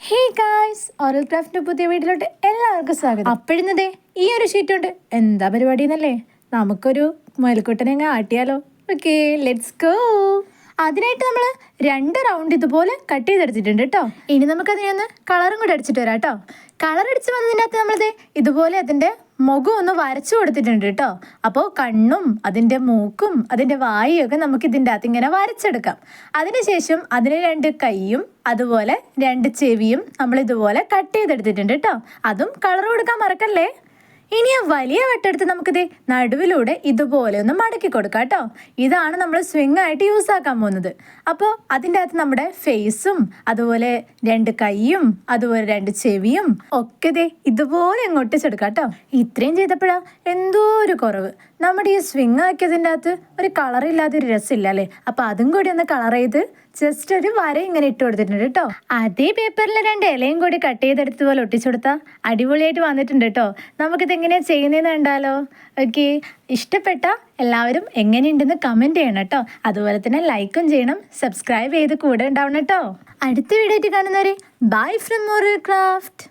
Hey guys oral ക്രാഫ്റ്റിന്റെ പുതിയ വീട്ടിലോട്ട് എല്ലാവർക്കും സ്വാഗതം. അപ്പോഴുന്നതേ ഈ ഒരു ഷീറ്റ് ഉണ്ട്. എന്താ പരിപാടി എന്നല്ലേ നമുക്കൊരു മുയൽക്കുട്ടനെ അങ്ങ് ആട്ടിയാലോ ഓക്കെ ലെറ്റ്സ് ഗോ അതിനായിട്ട് നമ്മൾ രണ്ട് റൗണ്ട് ഇതുപോലെ കട്ട് ചെയ്തെടുത്തിട്ടുണ്ട് കേട്ടോ ഇനി നമുക്കതിനെ ഒന്ന് കളറും കൂടെ അടിച്ചിട്ട് വരാം കേട്ടോ കളർ അടിച്ച് വന്നതിനകത്ത് നമ്മളിത് ഇതുപോലെ അതിന്റെ മുഖം ഒന്ന് വരച്ചു കൊടുത്തിട്ടുണ്ട് കേട്ടോ അപ്പോൾ കണ്ണും അതിന്റെ മൂക്കും അതിന്റെ വായും ഒക്കെ നമുക്ക് ഇതിന്റെ അകത്ത് ഇങ്ങനെ വരച്ചെടുക്കാം. അതിനുശേഷം അതിന് രണ്ട് കൈയും അതുപോലെ രണ്ട് ചെവിയും നമ്മൾ ഇതുപോലെ കട്ട് ചെയ്തെടുത്തിട്ടുണ്ട് കേട്ടോ അതും കളർ കൊടുക്കാൻ മറക്കല്ലേ? ഇനി ആ വലിയ വട്ടെടുത്ത് നമുക്കിത് നടുവിലൂടെ ഇതുപോലെ ഒന്ന് മടക്കി കൊടുക്കാം കേട്ടോ. ഇതാണ് നമ്മൾ സ്വിങ് ആയിട്ട് യൂസ് ആക്കാൻ പോകുന്നത്. അപ്പോൾ അതിന്റെ അകത്ത് നമ്മുടെ ഫേസും അതുപോലെ രണ്ട് കൈയും അതുപോലെ രണ്ട് ചെവിയും ഒക്കെ ദേ ഇതുപോലെ അങ്ങോട്ട് ചെടുക്കാം കേട്ടോ. ഇത്രയും ചെയ്തപ്പോഴാ എന്തോ ഒരു കുറവ്. നമ്മുടെ ഈ സ്വിങ് ആക്കിയതിന്റെ അകത്ത് ഒരു കളറില്ലാതെ ഒരു രസമില്ല അല്ലേ? അപ്പോൾ അതും കൂടി ഒന്ന് കളർ ചെയ്ത് ജസ്റ്റ് ഒരു വര ഇങ്ങനെ ഇട്ട് കൊടുത്തിട്ടുണ്ട് കേട്ടോ. അതേ പേപ്പറിലെ രണ്ട് ഇലയും കൂടി കട്ട് ചെയ്തെടുത്തതുപോലെ ഒട്ടിച്ചു കൊടുത്താൽ അടിപൊളിയായിട്ട് വന്നിട്ടുണ്ട് കേട്ടോ. നമുക്കിത് എങ്ങനെയാ ചെയ്യുന്നതെന്ന് കണ്ടാലോ? ഓക്കെ. ഇഷ്ടപ്പെട്ട എല്ലാവരും എങ്ങനെയുണ്ടെന്ന് കമന്റ് ചെയ്യണം കേട്ടോ അതുപോലെ തന്നെ ലൈക്കും ചെയ്യണം. സബ്സ്ക്രൈബ് ചെയ്ത് കൂടെ ഉണ്ടാവണം കേട്ടോ അടുത്ത വീഡിയോ ആയിട്ട് കാണുന്നവരെ ബൈ ഫ്രം മോറൽ ക്രാഫ്റ്റ്